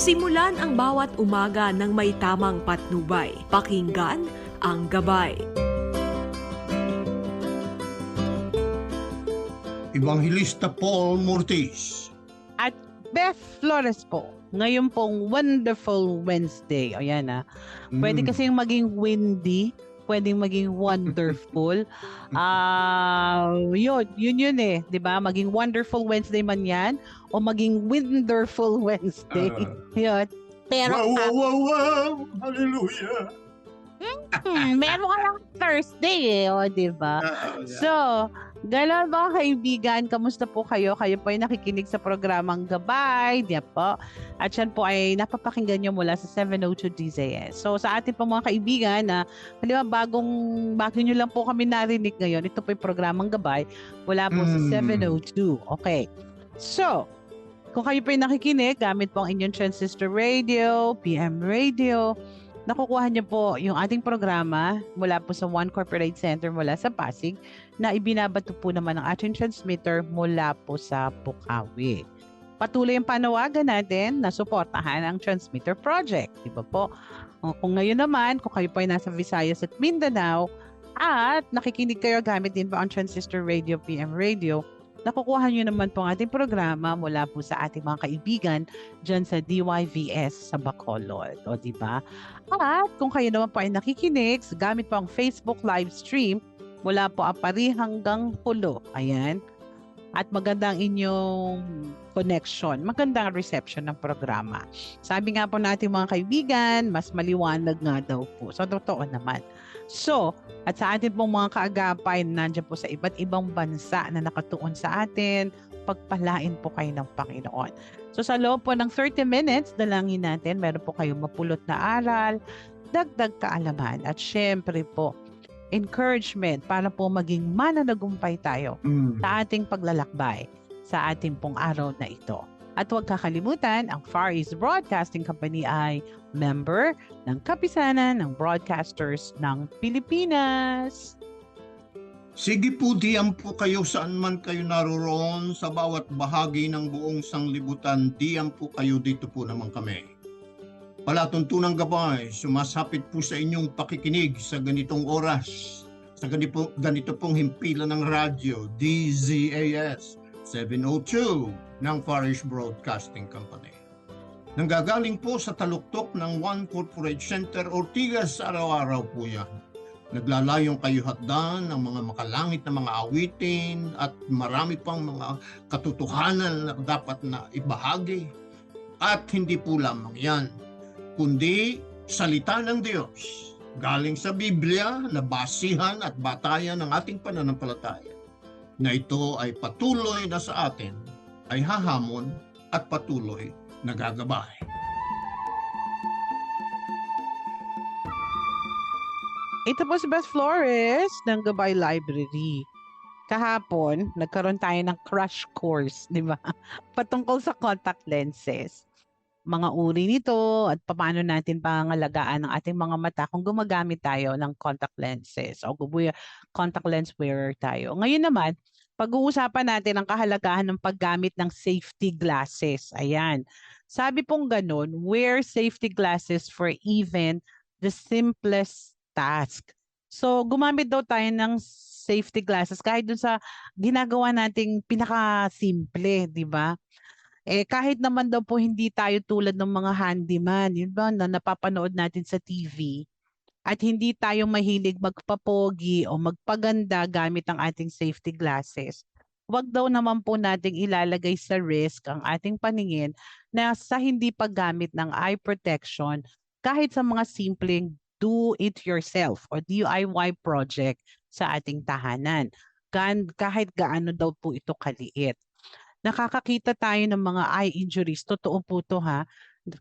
Simulan ang bawat umaga ng may tamang patnubay. Pakinggan ang gabay. Evangelista Paul Mortis. At Beth Flores po. Ngayon pong Wonderful Wednesday. O yan ah. Pwede Mm. kasing maging windy. Pwedeng maging wonderful. Ah, yun, yun yun eh, 'di ba? Maging wonderful Wednesday man 'yan o maging wonderful Wednesday. yun. Pero wow, wow, wow, wow! Hallelujah! hmm, meron ka lang Thursday eh, o 'di ba? Ah, So, Galon mga kaibigan, kamusta po kayo? Kayo po ay nakikinig sa programang Gabay, diyan po. At yan po ay napapakinggan nyo mula sa 702 DZS. So sa ating po mga kaibigan na halimbawa bagong, bago nyo lang po kami narinig ngayon, ito po yung programang Gabay mula po sa Mm. 702. Okay. So, kung kayo po ay nakikinig, gamit po ang inyong transistor radio, PM radio, nakukuha niyo po yung ating programa mula po sa One Corporate Center mula sa Pasig na ibinabato po naman ng ating transmitter mula po sa Bukawi. Patuloy ang panawagan natin na suportahan ang transmitter project. Di ba po? Kung ngayon naman, kung kayo po ay nasa Visayas at Mindanao at nakikinig kayo gamit din po ang transistor radio, PM radio, nakukuha nyo naman po ang ating programa mula po sa ating mga kaibigan dyan sa DYVS sa Bacolod. O di ba? At kung kayo naman po ay nakikinig, gamit po ang Facebook live stream mula po apari hanggang hulo. Ayan. At maganda ang inyong connection. Maganda ang reception ng programa. Sabi nga po natin mga kaibigan, mas maliwanag nga daw po. So, totoo naman. So, at sa atin pong mga kaagapay na nandiyan po sa iba't ibang bansa na nakatuon sa atin, pagpalain po kayo ng Panginoon. So sa loob po ng 30 minutes, dalangin natin, meron po kayong mapulot na aral, dagdag kaalaman, at syempre po, encouragement para po maging mananagumpay tayo Mm. sa ating paglalakbay sa ating pong araw na ito. At huwag kakalimutan, ang Far East Broadcasting Company ay member ng Kapisanan ng Broadcasters ng Pilipinas. Sige po, diyan po kayo saan man kayo naroroon sa bawat bahagi ng buong sanglibutan. Diyan po kayo, dito po naman kami. Palatuntunang gabay, sumasapit po sa inyong pakikinig sa ganitong oras. Sa ganito, ganito pong himpilan ng radyo, DZAS 702 ng Farish Broadcasting Company. Nanggagaling po sa taluktok ng One Corporate Center Ortigas araw-araw po yan. Naglalayong kayo hatdan ng mga makalangit na mga awitin at marami pang mga katotohanan na dapat na ibahagi. At hindi po lamang yan, kundi salita ng Diyos galing sa Biblia na basihan at batayan ng ating pananampalataya na ito ay patuloy na sa atin ay hahamon at patuloy na gagabay. Ito po si Beth Flores ng Gabay Library. Kahapon, nagkaroon tayo ng crash course, di ba? Patungkol sa contact lenses. Mga uri nito at paano natin pangalagaan ang ating mga mata kung gumagamit tayo ng contact lenses o contact lens wearer tayo. Ngayon naman, pag-uusapan natin ang kahalagahan ng paggamit ng safety glasses. Ayan. Sabi pong ganun, wear safety glasses for even the simplest task. So, gumamit daw tayo ng safety glasses kahit dun sa ginagawa nating pinaka-simple, di ba? Eh, kahit naman daw po hindi tayo tulad ng mga handyman, yun ba, na napapanood natin sa TV, at hindi tayo mahilig magpapogi o magpaganda gamit ang ating safety glasses. Huwag daw naman po nating ilalagay sa risk ang ating paningin na sa hindi paggamit ng eye protection kahit sa mga simpleng do it yourself or DIY project sa ating tahanan. Kahit gaano daw po ito kaliit. Nakakakita tayo ng mga eye injuries, totoo po to ha,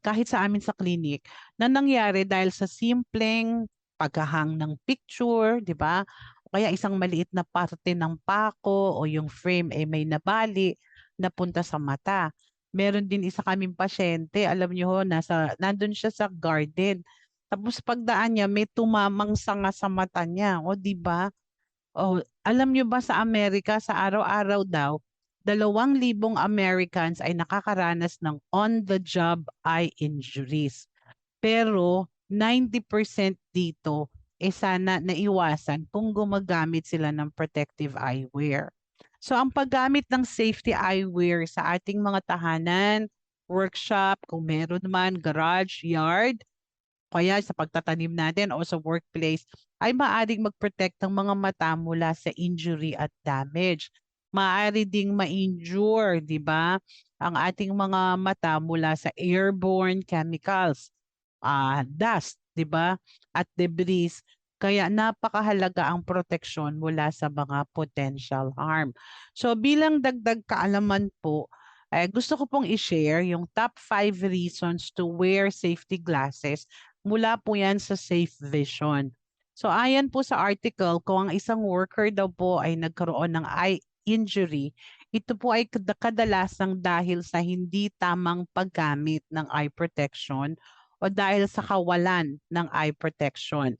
kahit sa amin sa clinic, na nangyari dahil sa simpleng paghahang ng picture, di ba? O kaya isang maliit na parte ng pako o yung frame ay may nabali napunta sa mata. Meron din isa kaming pasyente, alam niyo ho, nasa, nandun siya sa garden. Tapos pagdaan niya, may tumamang sanga sa mata niya. O, di ba? O, alam niyo ba sa Amerika, sa araw-araw daw, dalawang libong Americans ay nakakaranas ng on-the-job eye injuries. Pero 90% dito eh sana naiwasan kung gumagamit sila ng protective eyewear. So ang paggamit ng safety eyewear sa ating mga tahanan, workshop, kung meron man, garage, yard, kaya sa pagtatanim natin o sa workplace, ay maaaring mag-protect ng mga mata mula sa injury at damage. Maaari ding ma-injure, di ba, ang ating mga mata mula sa airborne chemicals, ah dust, di ba, at debris. Kaya napakahalaga ang proteksyon mula sa mga potential harm. So bilang dagdag kaalaman po, eh, gusto ko pong i-share yung top 5 reasons to wear safety glasses mula po yan sa Safe Vision. So ayan po sa article, kung ang isang worker daw po ay nagkaroon ng eye injury, ito po ay kad- kadalasang dahil sa hindi tamang paggamit ng eye protection o dahil sa kawalan ng eye protection.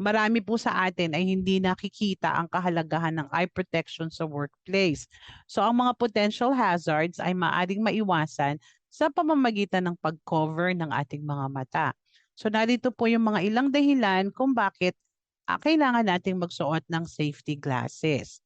Marami po sa atin ay hindi nakikita ang kahalagahan ng eye protection sa workplace. So ang mga potential hazards ay maaring maiwasan sa pamamagitan ng pag-cover ng ating mga mata. So narito po yung mga ilang dahilan kung bakit ah, kailangan nating magsuot ng safety glasses.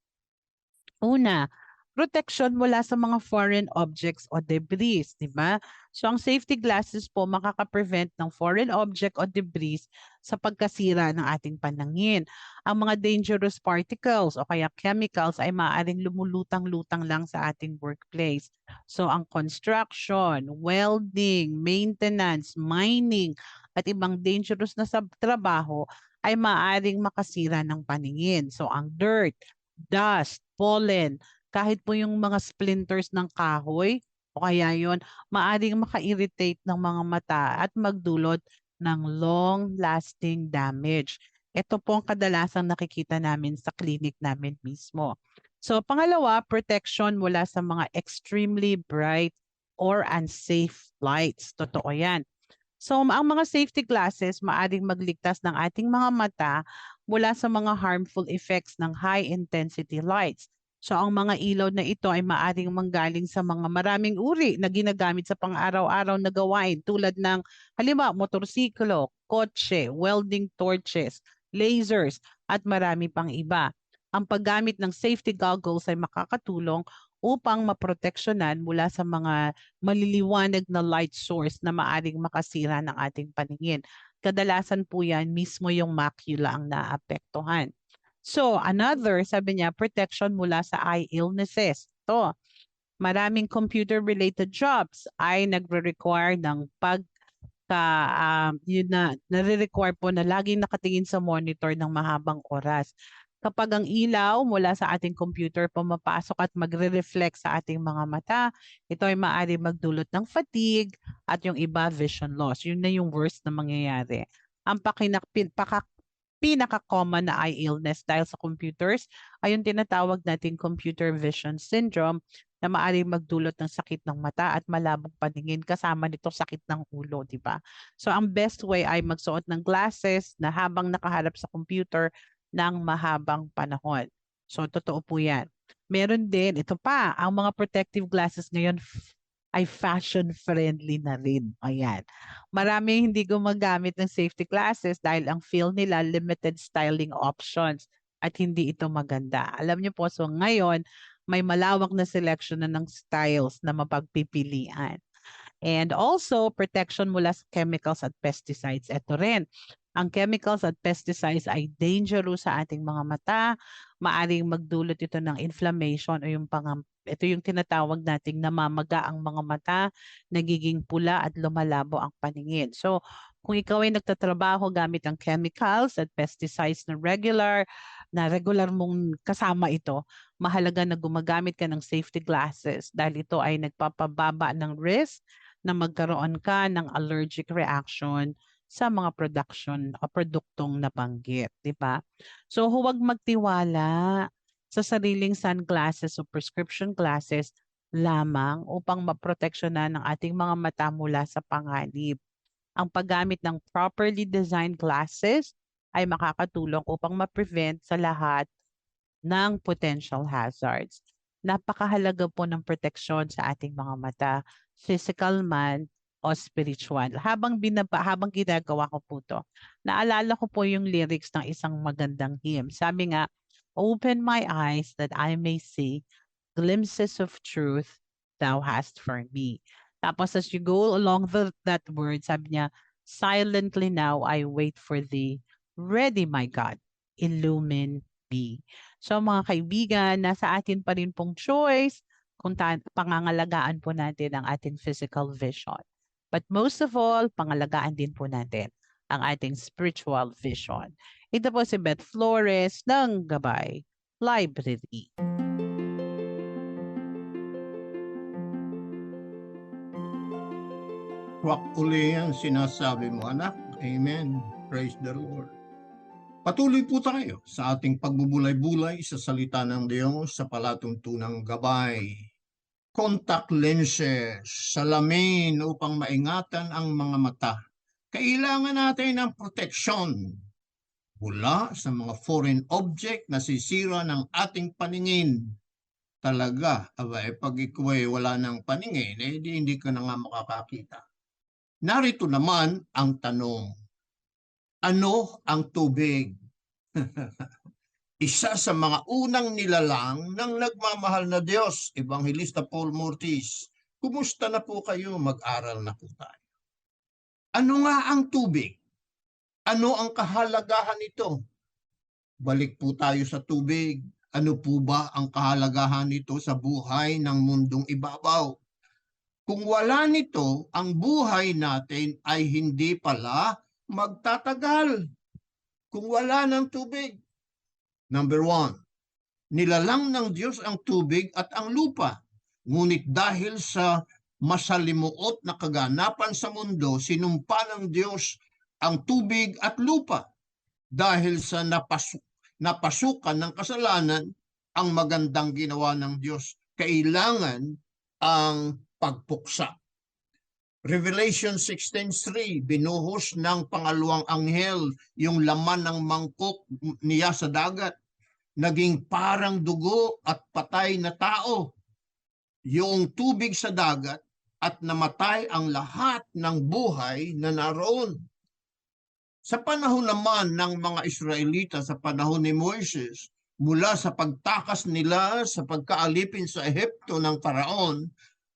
Una, protection mula sa mga foreign objects o debris, di ba? So ang safety glasses po makaka-prevent ng foreign object o debris sa pagkasira ng ating panangin. Ang mga dangerous particles o kaya chemicals ay maaaring lumulutang-lutang lang sa ating workplace. So ang construction, welding, maintenance, mining, at ibang dangerous na trabaho ay maaaring makasira ng paningin. So ang dirt, dust, pollen, kahit po yung mga splinters ng kahoy o kaya yon maaring maka-irritate ng mga mata at magdulot ng long-lasting damage. Ito po ang kadalasang nakikita namin sa clinic namin mismo. So pangalawa, protection mula sa mga extremely bright or unsafe lights. Totoo yan. So ang mga safety glasses maaring magligtas ng ating mga mata mula sa mga harmful effects ng high intensity lights. So ang mga ilaw na ito ay maaring manggaling sa mga maraming uri na ginagamit sa pang-araw-araw na gawain tulad ng halimbawa motorsiklo, kotse, welding torches, lasers at marami pang iba. Ang paggamit ng safety goggles ay makakatulong upang maproteksyonan mula sa mga maliliwanag na light source na maaring makasira ng ating paningin. Kadalasan po yan mismo yung macula ang naapektuhan. So, another, sabi niya, protection mula sa eye illnesses. Ito, maraming computer-related jobs ay nagre-require ng pag um, yun na, nare-require po na laging nakatingin sa monitor ng mahabang oras. Kapag ang ilaw mula sa ating computer pumapasok at magre-reflect sa ating mga mata, ito ay maaari magdulot ng fatigue at yung iba vision loss. Yun na yung worst na mangyayari. Ang pakinak, pinaka-common na eye illness dahil sa computers ay yung tinatawag nating computer vision syndrome na maaari magdulot ng sakit ng mata at malabong paningin kasama nito sakit ng ulo, di ba? So ang best way ay magsuot ng glasses na habang nakaharap sa computer ng mahabang panahon. So totoo po 'yan. Meron din ito pa, ang mga protective glasses ngayon ay fashion friendly na rin. Ayan. Maraming hindi gumagamit ng safety glasses dahil ang feel nila limited styling options at hindi ito maganda. Alam niyo po, so ngayon, may malawak na selection na ng styles na mapagpipilian. And also, protection mula sa chemicals at pesticides. Ito rin, ang chemicals at pesticides ay dangerous sa ating mga mata. Maaring magdulot ito ng inflammation o yung pangam ito yung tinatawag nating namamaga ang mga mata, nagiging pula at lumalabo ang paningin. So, kung ikaw ay nagtatrabaho gamit ang chemicals at pesticides na regular, na regular mong kasama ito, mahalaga na gumagamit ka ng safety glasses dahil ito ay nagpapababa ng risk na magkaroon ka ng allergic reaction sa mga production o produktong nabanggit, di ba? So huwag magtiwala sa sariling sunglasses o prescription glasses lamang upang maproteksyonan ng ating mga mata mula sa panganib. Ang paggamit ng properly designed glasses ay makakatulong upang ma-prevent sa lahat ng potential hazards. napakahalaga po ng proteksyon sa ating mga mata, physical man o spiritual. Habang binaba, habang ginagawa ko po to, naalala ko po yung lyrics ng isang magandang hymn. Sabi nga, Open my eyes that I may see glimpses of truth thou hast for me. Tapos as you go along the, that word, sabi niya, silently now I wait for thee. Ready, my God, illumine me. So mga kaibigan, nasa atin pa rin pong choice kung ta- pangangalagaan po natin ang ating physical vision. But most of all, pangalagaan din po natin ang ating spiritual vision. Ito po si Beth Flores ng Gabay Library. Kwak uli ang sinasabi mo, anak. Amen. Praise the Lord. Patuloy po tayo sa ating pagbubulay-bulay sa salita ng Diyos sa palatuntunang gabay. Contact lenses, salamin upang maingatan ang mga mata. Kailangan natin ng proteksyon mula sa mga foreign object na sisira ng ating paningin. Talaga, abay, pag ikaw ay wala ng paningin, eh, di, hindi ka na nga makakakita. Narito naman ang tanong, ano ang tubig? Isa sa mga unang nilalang ng nagmamahal na Diyos, Evangelista Paul Mortis. Kumusta na po kayo? Mag-aral na po tayo. Ano nga ang tubig? Ano ang kahalagahan nito? Balik po tayo sa tubig. Ano po ba ang kahalagahan nito sa buhay ng mundong ibabaw? Kung wala nito, ang buhay natin ay hindi pala magtatagal. Kung wala ng tubig. Number one, nilalang ng Diyos ang tubig at ang lupa. Ngunit dahil sa masalimuot na kaganapan sa mundo, sinumpa ng Diyos ang tubig at lupa. Dahil sa napasuk napasukan ng kasalanan, ang magandang ginawa ng Diyos, kailangan ang pagpuksa. Revelation 16.3, binuhos ng pangalawang anghel yung laman ng mangkok niya sa dagat. Naging parang dugo at patay na tao. Yung tubig sa dagat at namatay ang lahat ng buhay na naroon. Sa panahon naman ng mga Israelita sa panahon ni Moises, mula sa pagtakas nila sa pagkaalipin sa Ehipto ng Paraon,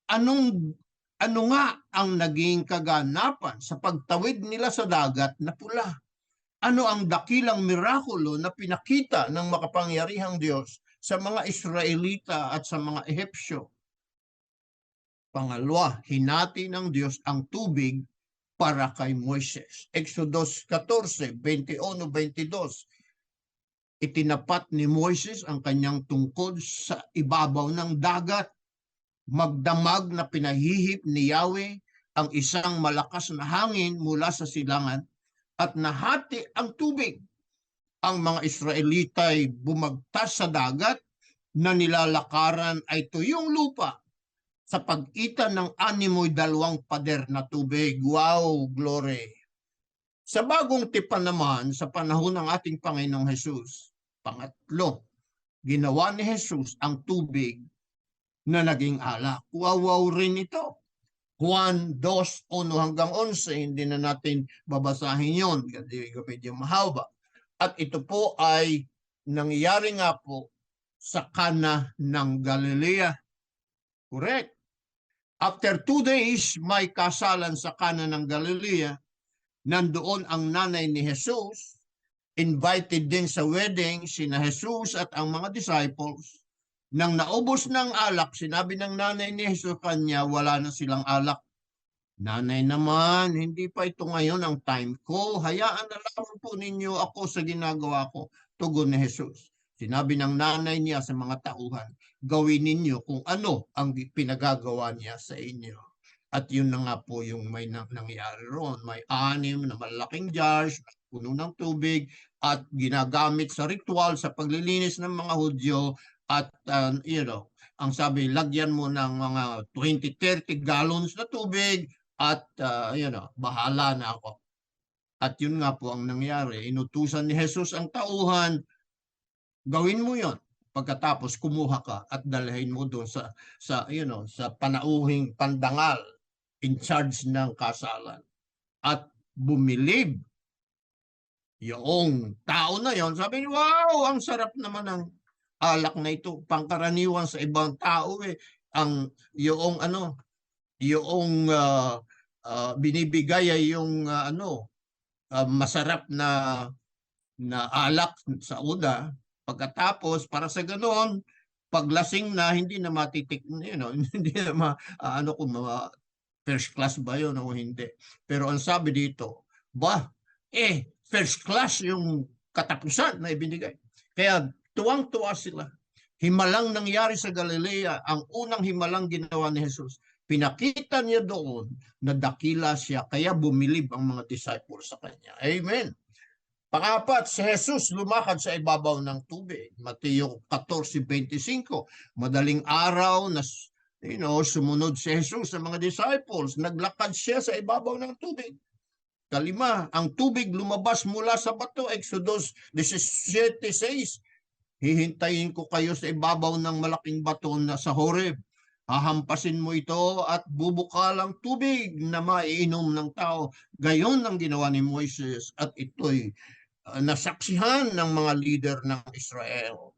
anong ano nga ang naging kaganapan sa pagtawid nila sa dagat na pula? Ano ang dakilang mirakulo na pinakita ng makapangyarihang Diyos sa mga Israelita at sa mga Ehipsyo? Pangalawa, hinati ng Diyos ang tubig para kay Moises. Exodus 14, 21-22. Itinapat ni Moises ang kanyang tungkod sa ibabaw ng dagat magdamag na pinahihip ni Yahweh ang isang malakas na hangin mula sa silangan at nahati ang tubig. Ang mga Israelita ay bumagtas sa dagat na nilalakaran ay tuyong lupa sa pagitan ng animoy dalawang pader na tubig. Wow, glory! Sa bagong tipan naman, sa panahon ng ating Panginoong Jesus, pangatlo, ginawa ni Jesus ang tubig na naging alak. Wawaw rin ito. Juan 2, 1 hanggang 11, hindi na natin babasahin yon kasi medyo mahaba. At ito po ay nangyari nga po sa Kana ng Galilea. Correct. After two days, may kasalan sa Kana ng Galilea. Nandoon ang nanay ni Jesus. Invited din sa wedding sina Jesus at ang mga disciples. Nang naubos ng alak, sinabi ng nanay ni Jesus kanya, wala na silang alak. Nanay naman, hindi pa ito ngayon ang time ko. Hayaan na lang po ninyo ako sa ginagawa ko. Tugon ni Jesus. Sinabi ng nanay niya sa mga tauhan, gawin ninyo kung ano ang pinagagawa niya sa inyo. At yun na nga po yung may nang, nangyari roon. May anim na malaking jars, puno ng tubig, at ginagamit sa ritual sa paglilinis ng mga Hudyo at uh, you know, ang sabi lagyan mo ng mga 20-30 gallons na tubig at uh, you know, bahala na ako. At yun nga po ang nangyari. Inutusan ni Jesus ang tauhan, gawin mo yon pagkatapos kumuha ka at dalhin mo doon sa sa you know sa panauhing pandangal in charge ng kasalan at bumilib yung tao na yon sabi niya wow ang sarap naman ng alak na ito pangkaraniwan sa ibang tao eh. Ang yung ano yung ah, ah, binibigay ay yung ah, ano ah, masarap na na alak sa una pagkatapos para sa ganoon paglasing na hindi na matitik you know hindi na ma, ah, ano kung ma, first class ba yun o hindi. Pero ang sabi dito ba eh first class yung katapusan na ibinigay. Kaya tuwang-tuwa sila himalang nangyari sa Galilea ang unang himalang ginawa ni Jesus pinakita niya doon na dakila siya kaya bumilib ang mga disciples sa kanya amen Pangapat, si Jesus lumakad sa ibabaw ng tubig. Mateo 14:25. Madaling araw na you know, sumunod si Jesus sa mga disciples. Naglakad siya sa ibabaw ng tubig. Kalima, ang tubig lumabas mula sa bato. Exodus 17:6. Hihintayin ko kayo sa ibabaw ng malaking bato na sa Horeb. Hahampasin mo ito at bubukal ang tubig na maiinom ng tao. Gayon ang ginawa ni Moises at ito'y uh, nasaksihan ng mga leader ng Israel.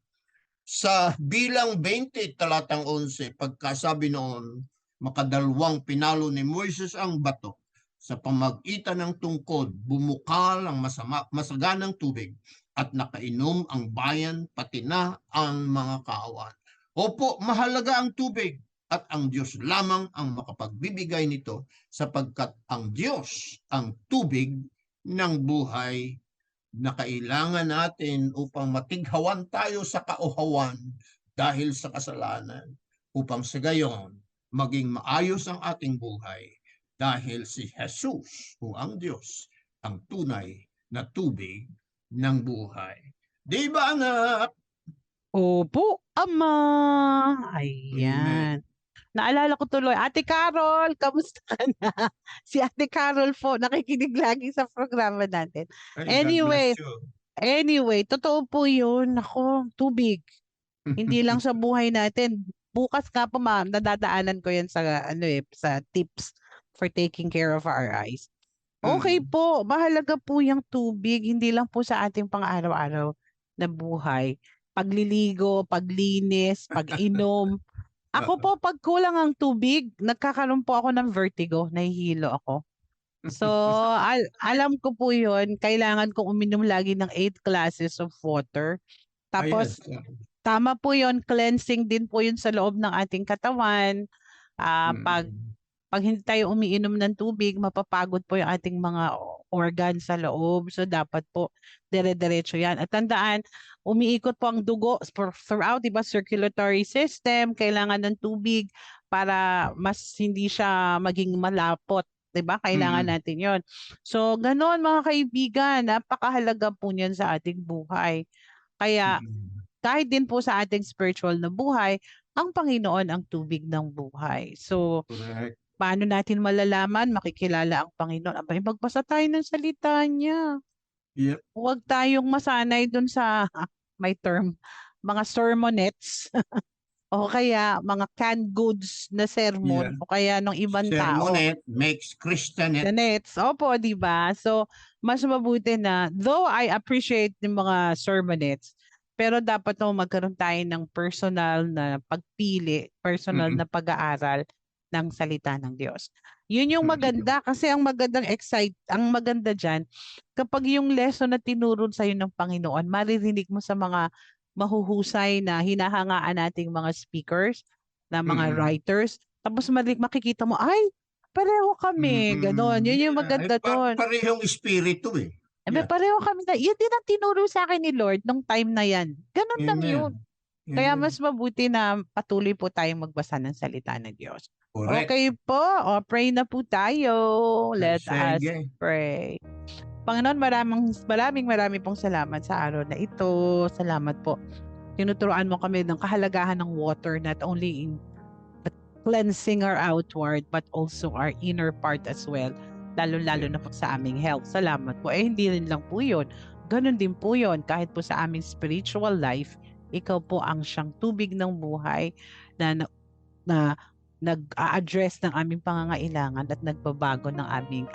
Sa bilang 20 talatang 11, pagkasabi noon, makadalawang pinalo ni Moises ang bato. Sa pamagitan ng tungkod, bumukal ang masama, masaganang tubig at nakainom ang bayan pati na ang mga kaawan. Opo, mahalaga ang tubig at ang Diyos lamang ang makapagbibigay nito sapagkat ang Diyos ang tubig ng buhay na kailangan natin upang matighawan tayo sa kauhawan dahil sa kasalanan upang sa gayon maging maayos ang ating buhay dahil si Jesus o ang Diyos ang tunay na tubig ng buhay. Di ba anak? Opo, Ama. Ayan. Naalala ko tuloy, Ate Carol, kamusta ka na? Si Ate Carol po, nakikinig lagi sa programa natin. Ay, Anyway. Anyway, totoo po yun. Ako, tubig. Hindi lang sa buhay natin. Bukas nga po, ma'am, nadadaanan ko yan sa, ano eh, sa tips for taking care of our eyes. Okay Mm. po, mahalaga po yung tubig, hindi lang po sa ating pang-araw-araw na buhay. Pagliligo, paglinis, pag-inom. Ako po, pag kulang ang tubig, nagkakaroon po ako ng vertigo, nahihilo ako. So, al- alam ko po yun, kailangan kong uminom lagi ng 8 glasses of water. Tapos, Ayos. tama po yun, cleansing din po yun sa loob ng ating katawan. Ah, Mm. Pag hindi tayo umiinom ng tubig, mapapagod po yung ating mga o- organs sa loob. So, dapat po dire-diretso yan. At tandaan, umiikot po ang dugo throughout, di ba, circulatory system. Kailangan ng tubig para mas hindi siya maging malapot. Di ba? Kailangan Mm. natin yon. So, ganoon mga kaibigan, napakahalaga po niyan sa ating buhay. Kaya, kahit din po sa ating spiritual na buhay, ang Panginoon ang tubig ng buhay. So, Correct. Paano natin malalaman, makikilala ang Panginoon? Abay, magbasa tayo ng salita niya. Yep. Huwag tayong masanay dun sa, may term, mga sermonettes. o kaya mga canned goods na sermon. Yeah. O kaya nung ibang tao. Sermonet makes Christianet. Canets. Opo, di ba? So, mas mabuti na, though I appreciate yung mga sermonettes, pero dapat no, magkaroon tayo ng personal na pagpili, personal Mm-mm. na pag-aaral ng salita ng Diyos. Yun yung Mm. maganda kasi ang magandang excite, ang maganda diyan kapag yung lesson na tinuro sa ng Panginoon, maririnig mo sa mga mahuhusay na hinahangaan nating mga speakers, na mga Mm. writers, tapos makikita mo, ay, pareho kami, ganon. Yun yung Yeah, maganda pa- doon. Parehong espiritu eh. Eh, may yeah. pareho kami na, yun din ang tinuro sa akin ni Lord nung time na yan. Ganon lang Amen. yun. Kaya Amen. mas mabuti na patuloy po tayong magbasa ng salita ng Diyos. Correct. Okay po, o pray na po tayo. Let us Sige. pray. Panginoon, maraming, maraming maraming pong salamat sa araw na ito. Salamat po. Tinuturoan mo kami ng kahalagahan ng water not only in cleansing our outward but also our inner part as well. Lalo-lalo na po sa aming health. Salamat po. Eh, hindi rin lang po yun. Ganon din po yun kahit po sa aming spiritual life Ikaw po ang siyang tubig ng buhay na, na, na nag-a-address ng aming pangangailangan at nagbabago ng aming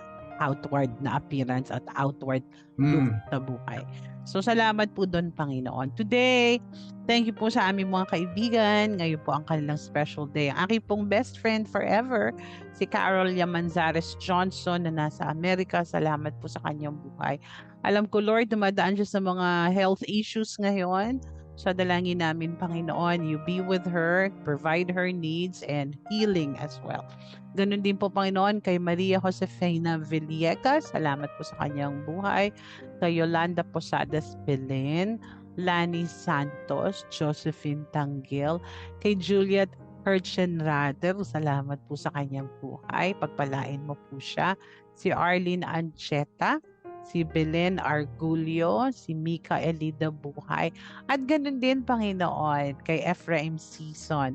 outward na appearance at outward look Mm. sa buhay. So salamat po doon Panginoon. Today, thank you po sa aming mga kaibigan. Ngayon po ang kanilang special day. Ang aking pong best friend forever, si Carol Yamanzares Johnson na nasa Amerika. Salamat po sa kanyang buhay. Alam ko Lord, dumadaan siya sa mga health issues ngayon. So dalangin namin Panginoon, you be with her, provide her needs and healing as well. Ganon din po Panginoon kay Maria Josefina Villegas. Salamat po sa kanyang buhay kay Yolanda Posadas Belen, Lani Santos, Josephine Tanggil, kay Juliet Herchenrader, salamat po sa kanyang buhay. Pagpalain mo po siya. Si Arlene Ancheta, si Belen Argulio, si Mika Elida Buhay. At ganun din, Panginoon, kay Ephraim Season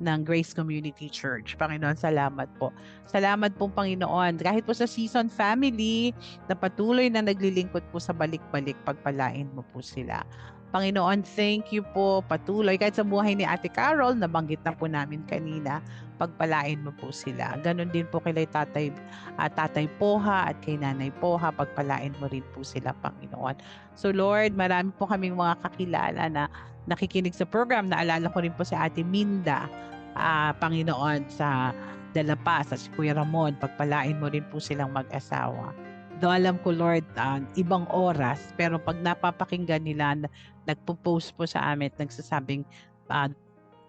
ng Grace Community Church. Panginoon, salamat po. Salamat po, Panginoon. Kahit po sa Season Family, na patuloy na naglilingkod po sa balik-balik, pagpalain mo po sila. Panginoon, thank you po patuloy. Kahit sa buhay ni Ate Carol, nabanggit na po namin kanina, pagpalain mo po sila. Ganon din po kay Tatay, ah, Tatay Poha at kay Nanay Poha, pagpalain mo rin po sila, Panginoon. So Lord, marami po kaming mga kakilala na nakikinig sa program. Naalala ko rin po si Ate Minda, ah, Panginoon, sa Dalapa, sa si Kuya Ramon, pagpalain mo rin po silang mag-asawa. Do alam ko Lord, ah, ibang oras, pero pag napapakinggan nila, na- nagpo-post po sa amin, at nagsasabing ah,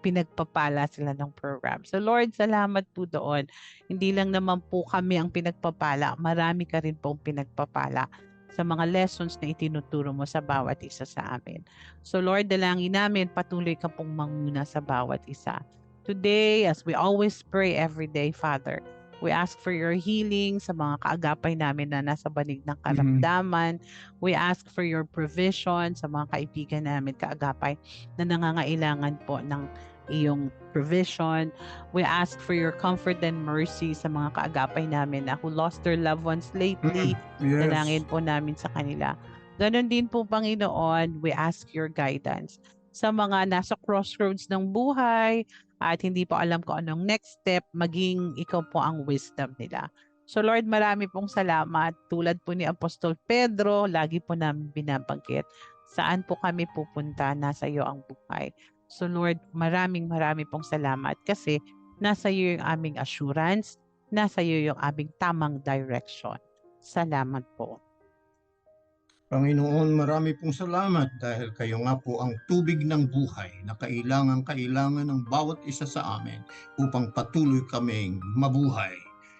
pinagpapala sila ng program. So Lord, salamat po doon. Hindi lang naman po kami ang pinagpapala, marami ka rin pong pinagpapala sa mga lessons na itinuturo mo sa bawat isa sa amin. So Lord, dalangin namin, patuloy ka pong manguna sa bawat isa. Today, as we always pray every day, Father, we ask for your healing sa mga kaagapay namin na nasa banig ng karamdaman. We ask for your provision sa mga kaibigan namin kaagapay na nangangailangan po ng iyong provision. We ask for your comfort and mercy sa mga kaagapay namin na who lost their loved ones lately. Yes. Dalangin po namin sa kanila. Ganon din po, Panginoon, we ask your guidance sa mga nasa crossroads ng buhay at hindi po alam kung anong next step, maging ikaw po ang wisdom nila. So Lord, marami pong salamat. Tulad po ni Apostol Pedro, lagi po namin binabanggit. Saan po kami pupunta, nasa iyo ang buhay. So Lord, maraming marami pong salamat kasi nasa iyo yung aming assurance, nasa iyo yung aming tamang direction. Salamat po. Panginoon, marami pong salamat dahil kayo nga po ang tubig ng buhay na kailangan-kailangan ng bawat isa sa amin upang patuloy kaming mabuhay.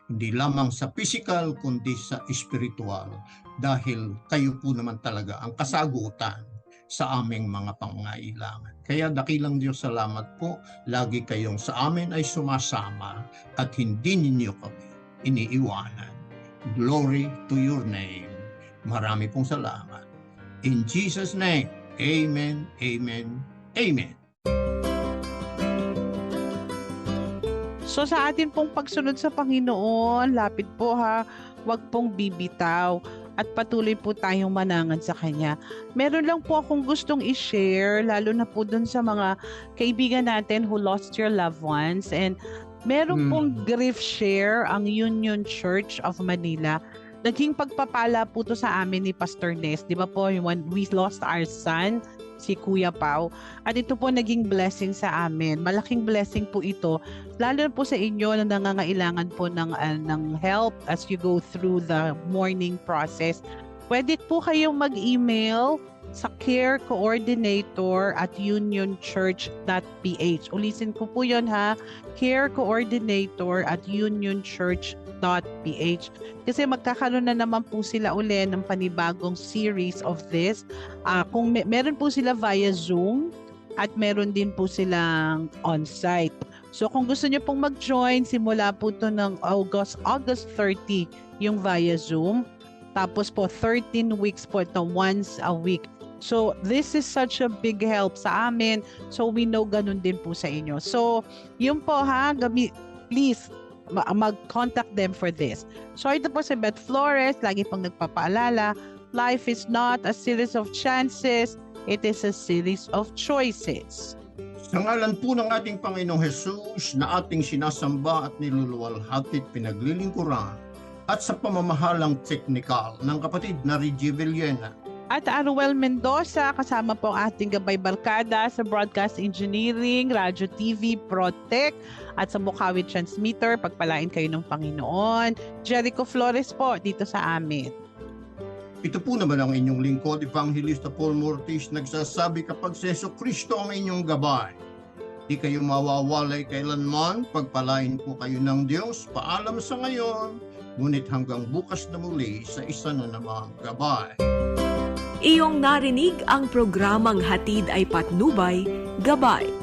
Hindi lamang sa physical kundi sa espiritual dahil kayo po naman talaga ang kasagutan sa aming mga pangailangan. Kaya dakilang Diyos salamat po, lagi kayong sa amin ay sumasama at hindi ninyo kami iniiwanan. Glory to your name. Marami pong salamat. In Jesus' name, Amen, Amen, Amen. So sa atin pong pagsunod sa Panginoon, lapit po ha, wag pong bibitaw at patuloy po tayong manangan sa Kanya. Meron lang po akong gustong i-share, lalo na po dun sa mga kaibigan natin who lost your loved ones. And meron Hmm. pong grief share ang Union Church of Manila. Naging pagpapala po to sa amin ni Pastor Ness. Di ba po, when we lost our son, si Kuya Pau. At ito po naging blessing sa amin. Malaking blessing po ito lalo po sa inyo na nangangailangan po ng, ah, ng help as you go through the mourning process. Pwede po kayong mag-email sa care coordinator at unionchurch.ph. Ulisin ko po yun ha, care coordinator at unionchurch.ph. Kasi magkakaroon na naman po sila uli ng panibagong series of this. Ah, kung me- meron po sila via Zoom at meron din po silang on-site. So kung gusto niyo pong mag-join, simula po to ng August, August 30 yung via Zoom. Tapos po 13 weeks po ito once a week. So this is such a big help sa amin. So we know ganun din po sa inyo. So yun po ha, gami, please ma- mag-contact them for this. So ito po si Beth Flores, lagi pong nagpapaalala, life is not a series of chances. It is a series of choices. Sa ngalan po ng ating Panginoong Jesus na ating sinasamba at niluluwalhati at pinaglilingkuran at sa pamamahalang teknikal ng kapatid na Reggie Villena. At Aruel Mendoza, kasama po ang ating gabay barkada sa Broadcast Engineering, Radio TV, Protec, at sa Bukawi Transmitter. Pagpalain kayo ng Panginoon. Jericho Flores po dito sa amin. Ito po naman ang inyong lingkod, Evangelista Paul Mortis, nagsasabi kapag si Yeso Kristo ang inyong gabay. Di kayo mawawalay kailanman, pagpalain po kayo ng Diyos, paalam sa ngayon, ngunit hanggang bukas na muli sa isa na namang gabay. Iyong narinig ang programang Hatid ay Patnubay, Gabay